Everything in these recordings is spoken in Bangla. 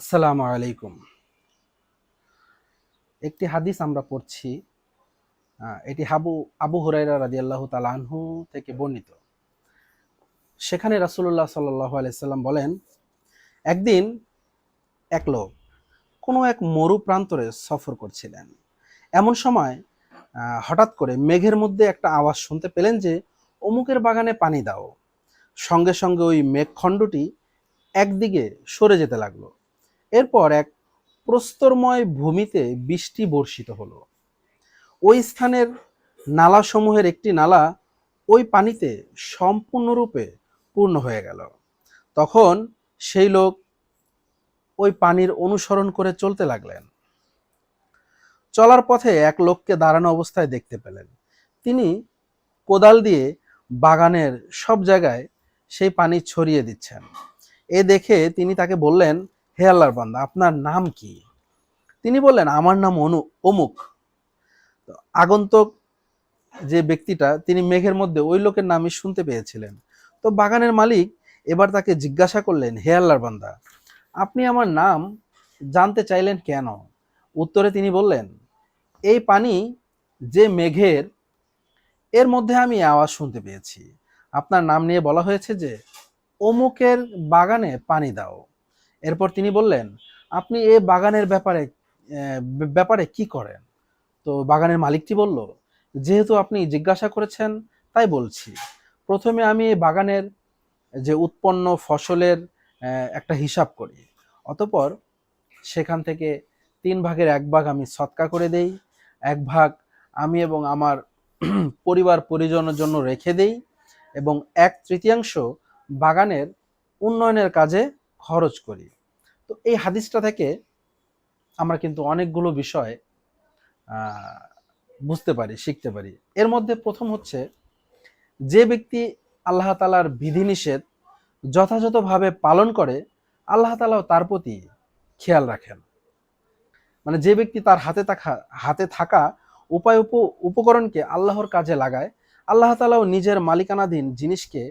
আসসালামু আলাইকুম। একটি হাদিস আমরা পড়ছি এটি হাবু, আবু হুরাইরা রাদিয়াল্লাহু তাআলা আনহু থেকে বর্ণিত। সেখানে রাসূলুল্লাহ সাল্লাল্লাহু আলাইহি সাল্লাম বলেন, একদিন এক লোক কোনো এক মরু প্রান্তরে সফর করছিলেন। এমন সময় হঠাৎ করে মেঘের মধ্যে একটা আওয়াজ শুনতে পেলেন যে, অমুকের বাগানে পানি দাও। সঙ্গে সঙ্গে ওই মেঘখণ্ডটি একদিকে সরে যেতে লাগল। এরপর এক প্রস্তরময় ভূমিতে বৃষ্টি বর্ষিত হলো। ওই স্থানের নালাসমূহের একটি নালা ওই পানিতে সম্পূর্ণরূপে পূর্ণ হয়ে গেল। তখন সেই লোক ওই পানির অনুসরণ করে চলতে লাগলেন। চলার পথে এক লোককে দাঁড়ানো অবস্থায় দেখতে পেলেন। তিনি কোদাল দিয়ে বাগানের সব জায়গায় সেই পানি ছড়িয়ে দিচ্ছেন। এ দেখে তিনি তাকে বললেন হে আল্লাহর বান্দা, আপনার নাম কি? তিনি বললেন, আমার নাম অনু, অমুক। আগন্তুক যে ব্যক্তিটা, তিনি মেঘের মধ্যে ওই লোকের নামই শুনতে পেয়েছিলেন। তো বাগানের মালিক এবার তাকে জিজ্ঞাসা করলেন, হে আল্লাহর বান্দা, আপনি আমার নাম জানতে চাইলেন কেন? উত্তরে তিনি বললেন, এই পানি যে মেঘের, এর মধ্যে আমি আওয়াজ শুনতে পেয়েছি। আপনার নাম নিয়ে বলা হয়েছে যে, অমুকের বাগানে পানি দাও। এরপর তিনি বললেন, আপনি এ বাগানের ব্যাপারে ব্যাপারে কি করেন? তো বাগানের মালিকটি বলল, যেহেতু আপনি জিজ্ঞাসা করেছেন, তাই বলছি। প্রথমে আমি এই বাগানের যে উৎপন্ন ফসলের একটা হিসাব করি। অতপর সেখান থেকে তিন ভাগের এক ভাগ আমি সৎকা করে দেই, এক ভাগ আমি এবং আমার পরিবার পরিজনের জন্য রেখে দেই এবং এক তৃতীয়াংশ বাগানের উন্নয়নের কাজে খরচ করি। তো এই হাদিসটা থেকে আমরা কিন্তু অনেকগুলো বিষয় বুঝতে পারি, শিখতে পারি। এর মধ্যে প্রথম হচ্ছে, যে ব্যক্তি আল্লাহ তালার বিধিনিষেধ যথাযথভাবে পালন করে, আল্লাহ তালাও তার প্রতি খেয়াল রাখেন। মানে যে ব্যক্তি তার হাতে থাকা হাতে থাকা উপায় উপ, উপকরণকে আল্লাহর কাজে লাগায়, আল্লাহ তালাও নিজের মালিকানাধীন জিনিসকে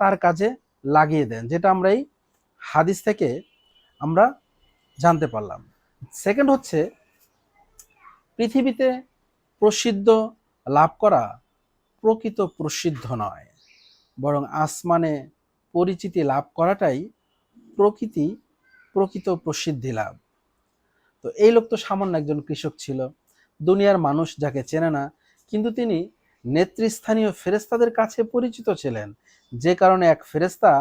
তার কাজে লাগিয়ে দেন, যেটা আমরা এই হাদিস থেকে আমরা জানতে পারলাম। সেকেন্ড হচ্ছে, পৃথিবীতে প্রসিদ্ধ লাভ করা প্রকৃত প্রসিদ্ধ নয়, বরং আসমানে পরিচিতি লাভ করাটাই প্রকৃতি, প্রকৃত প্রসিদ্ধি লাভ। তো এই লোক তো সামান্য একজন কৃষক ছিল, দুনিয়ার মানুষ যাকে চেনে না, কিন্তু তিনি নেতৃস্থানীয় ফেরেস্তাদের কাছে পরিচিত ছিলেন, যে কারণে এক ফেরেস্তা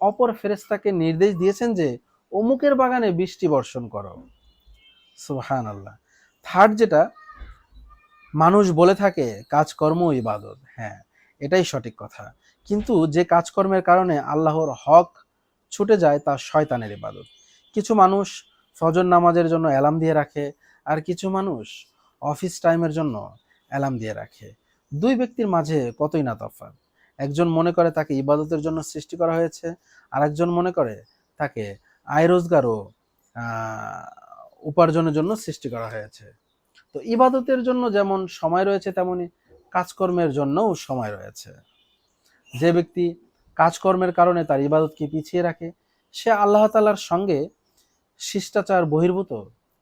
অপর ফেরেস্তাকে নির্দেশ দিয়েছেন যে অমুকের বাগানে বৃষ্টি বর্ষণ করো। সুহান আল্লাহ থার্ড যেটা, মানুষ বলে থাকে, কাজকর্ম ইবাদত। হ্যাঁ এটাই সঠিক কথা। কিন্তু যে কাজকর্মের কারণে আল্লাহর হক ছুটে যায়, তা শয়তানের ইবাদত। কিছু মানুষ ফজর নামাজের জন্য অ্যালার্ম দিয়ে রাখে, আর কিছু মানুষ অফিস টাইমের জন্য অ্যালার্ম দিয়ে রাখে। দুই ব্যক্তির মাঝে কতই না তফাৎ। একজন মনে করে তাকে ইবাদতের জন্য সৃষ্টি করা হয়েছে আর একজন মনে করে তাকে আয় রোজগার ও উপার্জনের জন্য সৃষ্টি করা হয়েছে। তো ইবাদতের জন্য যেমন সময় রয়েছে তেমনি কাজকর্মের জন্যও সময় রয়েছে। যে ব্যক্তি কাজকর্মের কারণে তার ইবাদতকে পিছিয়ে রাখে, সে আল্লাহ তালার সঙ্গে শিষ্টাচার বহির্ভূত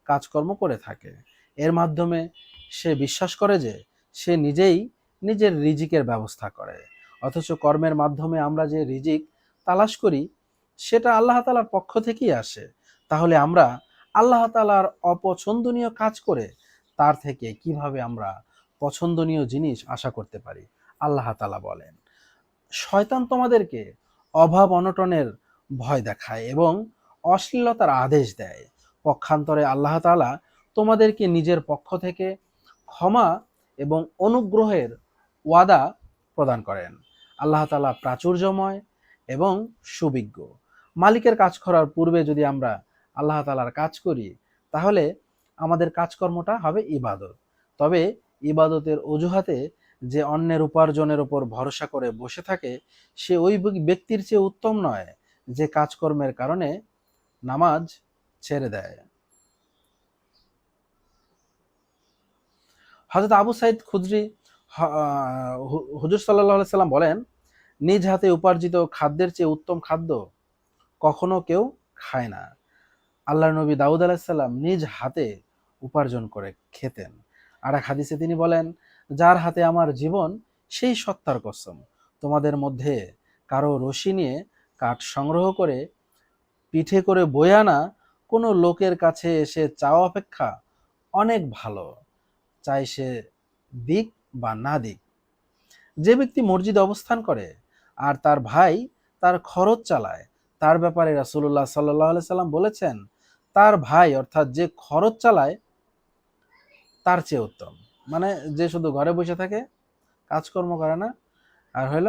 কাজকর্ম করে থাকে। এর মাধ্যমে সে বিশ্বাস করে যে সে নিজেই নিজের রিজিকের ব্যবস্থা করে। অথচ কর্মের মাধ্যমে আমরা যে রিজিক তালাশ করি, সেটা আল্লাহ তালার পক্ষ থেকেই আসে। তাহলে আমরা আল্লাহ তালার অপছন্দনীয় কাজ করে তার থেকে কীভাবে আমরা পছন্দনীয় জিনিস আশা করতে পারি? আল্লাহ তালা বলেন, শয়তান তোমাদেরকে অভাব অনটনের ভয় দেখায় এবং অশ্লীলতার আদেশ দেয়। পক্ষান্তরে আল্লাহ তালা তোমাদেরকে নিজের পক্ষ থেকে ক্ষমা এবং অনুগ্রহের ওয়াদা প্রদান করেন। আল্লাহ তালা প্রাচুর্যময় এবং সুবিজ্ঞ। মালিকের কাজ করার পূর্বে যদি আমরা আল্লাহ তালার কাজ করি, তাহলে আমাদের কাজকর্মটা হবে ইবাদত। তবে ইবাদতের অজুহাতে যে অন্যের উপার্জনের ওপর ভরসা করে বসে থাকে, সে ওই ব্যক্তির চেয়ে উত্তম নয় যে কাজকর্মের কারণে নামাজ ছেড়ে দেয়। হজরত আবু সাইদ খুদ্রি হুজুর সাল্লাহ সাল্লাম বলেন, নিজ হাতে উপার্জিত খাদ্যের চেয়ে উত্তম খাদ্য কখনো কেউ খায় না। আল্লাহ নবী দাউদ আলাহিসাল্লাম নিজ হাতে উপার্জন করে খেতেন। আর এক হাদিসে তিনি বলেন, যার হাতে আমার জীবন, সেই সত্তার কসম। তোমাদের মধ্যে কারও রশি নিয়ে কাঠ সংগ্রহ করে, পিঠে করে বয়ে আনা কোনো লোকের কাছে এসে চাওয়া অপেক্ষা অনেক ভালো। চাই সে দিক বা না দিক। যে ব্যক্তি মসজিদে অবস্থান করে আর তার ভাই তার খরচ চালায়, তার ব্যাপারে রাসুল্লাহ সাল্লাহ সাল্লাম বলেছেন, তার ভাই অর্থাৎ যে খরচ চালায়, তার চেয়ে উত্তম। মানে যে শুধু ঘরে বসে থাকে, কাজকর্ম করে না, আর হইল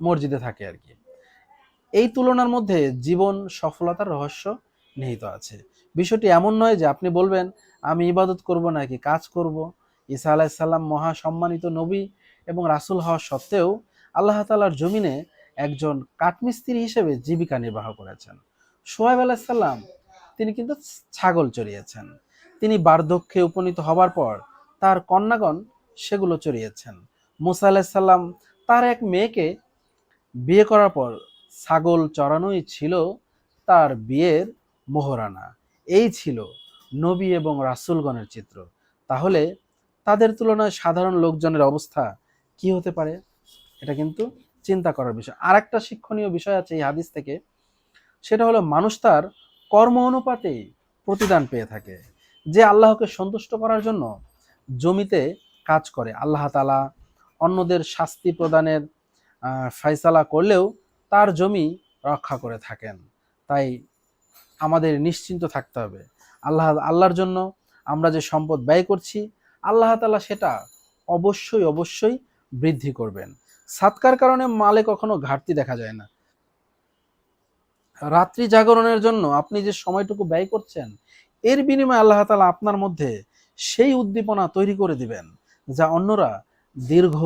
মসজিদে থাকে আর কি। এই তুলনার মধ্যে জীবন সফলতার রহস্য নিহিত আছে। বিষয়টি এমন নয় যে আপনি বলবেন আমি ইবাদত করব নাকি কাজ করব? ঈসা আলাইসাল্লাম মহা সম্মানিত নবী এবং রাসূল হওয়া সত্ত্বেও আল্লাহ তালার জমিনে একজন কাঠমিস্ত্রি হিসেবে জীবিকা নির্বাহ করেছেন। সোহেব আলাইসাল্লাম তিনি কিন্তু ছাগল চড়িয়েছেন তিনি বার্ধক্যে উপনীত হবার পর তার কন্যাগণ সেগুলো চড়িয়েছেন মুসা আলাইসাল্লাম তার এক মেয়েকে বিয়ে করার পর ছাগল চড়ানোই ছিল তার বিয়ের মোহরানা। এই ছিল নবী এবং রাসূলগণের চিত্র। তাহলে তাদের তুলনায় সাধারণ লোকজনের অবস্থা কি হতে পারে? এটা কিন্তু চিন্তা করার বিষয়। আর একটা শিক্ষণীয় বিষয় আছে এই হাদিস থেকে। সেটা হলো মানুষ তার কর্ম অনুপাতেই প্রতিদান পেয়ে থাকে। যে আল্লাহকে সন্তুষ্ট করার জন্য জমিতে কাজ করে। আল্লাহ তালা অন্যদের শাস্তি প্রদানের ফয়সালা করলেও তার জমি রক্ষা করে থাকেন। তাই আমাদের নিশ্চিন্ত থাকতে হবে। আল্লাহ, আল্লাহর জন্য আমরা যে সম্পদ ব্যয় করছি, আল্লাহ তালা সেটা অবশ্যই অবশ্যই বৃদ্ধি করবেন। সাতকার কারণে মালে কখনো ঘাটতি দেখা যায় না। রাত্রি জাগরণের জন্য আপনি যে সময়টুকু ব্যয় করছেন, এর বিনিময়ে আল্লাহ তালা আপনার মধ্যে সেই উদ্দীপনা তৈরি করে দিবেন, যা অন্যরা দীর্ঘ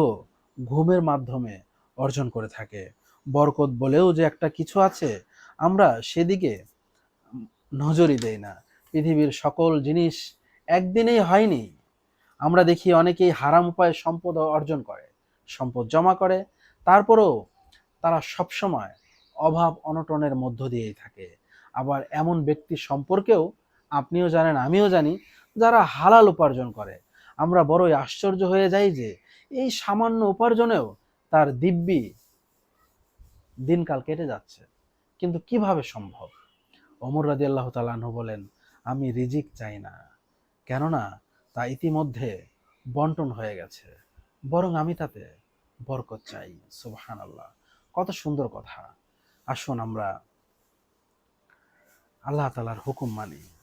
ঘুমের মাধ্যমে অর্জন করে থাকে। বরকত বলেও যে একটা কিছু আছে, আমরা সেদিকে নজরই দেই না। পৃথিবীর সকল জিনিস একদিনেই হয়নি। আমরা দেখি অনেকেই হারাম উপায়ে সম্পদ অর্জন করে, সম্পদ জমা করে, তারপরেও তারা সবসময় অভাব অনটনের মধ্য দিয়েই থাকে। আবার এমন ব্যক্তি সম্পর্কেও আপনিও জানেন, আমিও জানি, যারা হালাল উপার্জন করে। আমরা বড়ই আশ্চর্য হয়ে যাই যে এই সামান্য উপার্জনেও তার দিব্যি দিনকাল কেটে যাচ্ছে। কিন্তু কীভাবে সম্ভব? অমর রাজি আল্লাহ তালাহ বলেন আমি রিজিক চাই না। কেননা তা ইতিমধ্যে বন্টন হয়ে গেছে। বরং আমি তাতে বরকত চাই। সুবহান আল্লাহ কত সুন্দর কথা। আসুন আমরা আল্লাহ তালার হুকুম মানি।